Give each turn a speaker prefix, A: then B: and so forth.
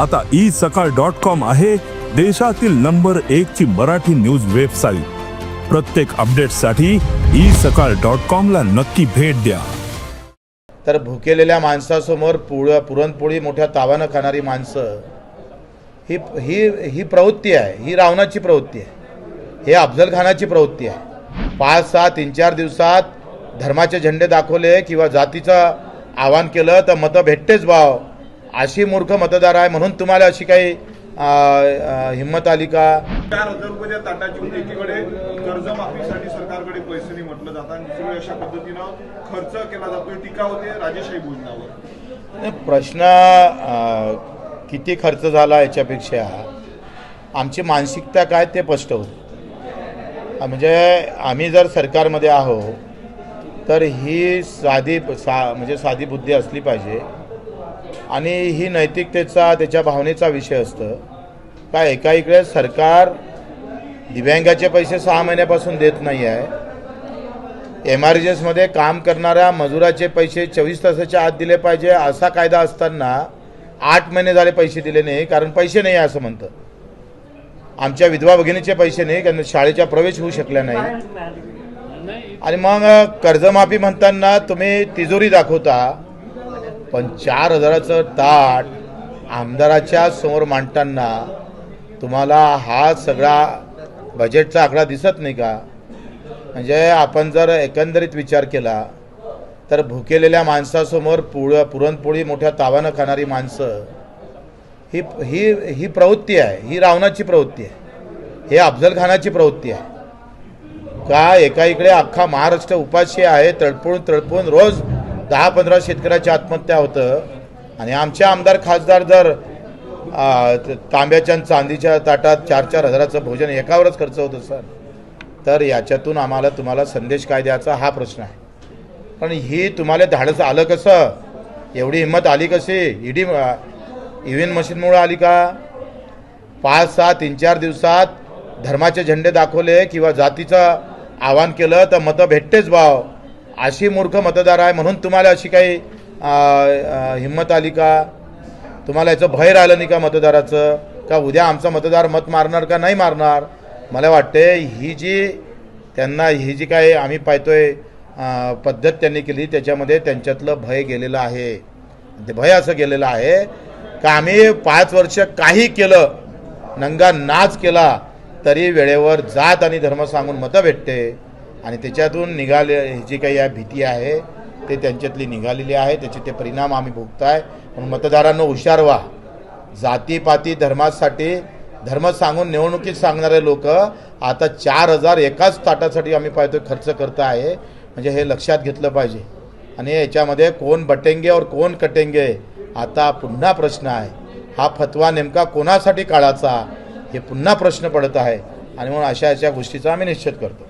A: आता ई सकाळ dot com आहे देशातील नंबर एक ची मराठी न्यूज वेबसाईट. प्रत्येक अपडेटसाठी ई सकाळ डॉट कॉम ला नक्की भेट द्या.
B: तर भुकेलेल्या माणसासमोर पुळ पुरणपोळी मोठ्या तावानं खाणारी माणसं ही ही ही प्रवृत्ती आहे ही रावणाची प्रवृत्ती आहे. हे अफजल खानाची प्रवृत्ती आहे. पाच सहा तीन चार दिवसात धर्माचे झेंडे दाखवले किंवा जातीचं आवाहन केलं तर मतं भेटतेच भाव. अशी मूर्ख मतदार आहे म्हणून तुम्हाला अशी काही हिंमत आली का?
C: चार हजार रुपये त्या ताटाची एकीकडे. कर्जमाफीसाठी सरकारकडे पैसे नाही म्हटलं जातं. आणि दुसरीकडे अशा पद्धतीनं खर्च केला जातोय टीका होते राजेशाही भोजनावर
B: प्रश्न किती खर्च झाला याच्यापेक्षा? आमची मानसिकता काय ते स्पष्ट होतं म्हणजे आम्ही जर सरकारमध्ये आहो तर ही साधी सा म्हणजे साधी बुद्धी असली पाहिजे. आणि ही नैतिकतेचा त्याच्या भावनेचा विषय असतं. का एका इकडे सरकार दिव्यांगाचे पैसे सहा महिन्यापासून देत नाही आहे. एमर्जन्सीमध्ये काम करणाऱ्या मजुराचे पैसे चोवीस तासाच्या आत दिले पाहिजे असा कायदा असताना आठ महिने झाले पैसे दिले नाही कारण पैसे नाही आहे असं म्हणतं आमच्या विधवा भगिनीचे पैसे नाही कारण शाळेच्या प्रवेश होऊ शकल्या नाही. आणि मग कर्जमाफी म्हणताना तुम्ही तिजोरी दाखवता पण चार हजाराचं ताट आमदाराच्या समोर मांडताना तुम्हाला हा सगळा बजेटचा आकडा दिसत नाही का? म्हणजे आपण जर एकंदरीत विचार केला तर भुकेलेल्या माणसासमोर पुळ पुरणपोळी मोठ्या तावानं खाणारी माणसं ही ही ही प्रवृत्ती आहे. ही रावणाची प्रवृत्ती आहे. हे अफजल खानाची प्रवृत्ती आहे. का एका इकडे अख्खा महाराष्ट्र उपाशी आहे तळपळून तळपळून रोज दहा पंधरा शेतकऱ्याची आत्महत्या होतं. आणि आमचे आमदार खासदार जर तांब्याच्या चांदीच्या ताटात चार चार हजाराचं भोजन एकावरच खर्च होतं सर तर याच्यातून आम्हाला तुम्हाला संदेश काय द्यायचा हा प्रश्न आहे. पण ही तुम्हाला धाडस आलं कसं? एवढी हिंमत आली कशी? ईडी इव्हीएम मशीनमुळे आली का? पाच सहा तीन चार दिवसात धर्माचे झेंडे दाखवले किंवा जातीचं आवाहन केलं तर मतं भेटतेच भाव. अशी मूर्ख मतदार आहे म्हणून तुम्हाला अशी काही हिंमत आली का? तुम्हाला याचं भय राहिलं नाही का मतदाराचं? का उद्या आमचा मतदार मत मारणार का नाही मारणार? मला वाटते ही जी त्यांना ही जी काय आम्ही पाहतोय पद्धत त्यांनी केली त्याच्यामध्ये त्यांच्यातलं भय गेलेलं आहे. ते भय असं गेलेलं आहे का आम्ही पाच वर्ष काही केलं नंगा नाच केला तरी वेळेवर जात आणि धर्म सांगून मतं भेटते. आणि त्याच्यातून निघाले ही जी काही या भीती आहे ते त्यांच्यातली निघालेली आहे. त्याचे ते परिणाम आम्ही भोगताय. म्हणून मतदारांना हुशार व्हा. जातीपाती धर्मासाठी धर्म सांगून निवडणुकीत सांगणारे लोक आता चार हजार एकाच ताटासाठी आम्ही पाहतो खर्च करत आहे. म्हणजे हे लक्षात घेतलं पाहिजे. आणि याच्यामध्ये कोण बटेंगे और कोण कटेंगे आता पुन्हा प्रश्न आहे. हा फतवा नेमका कोणासाठी काळाचा हे पुन्हा प्रश्न पडत आहे. आणि म्हणून अशा अशा गोष्टीचा आम्ही निश्चित करतो.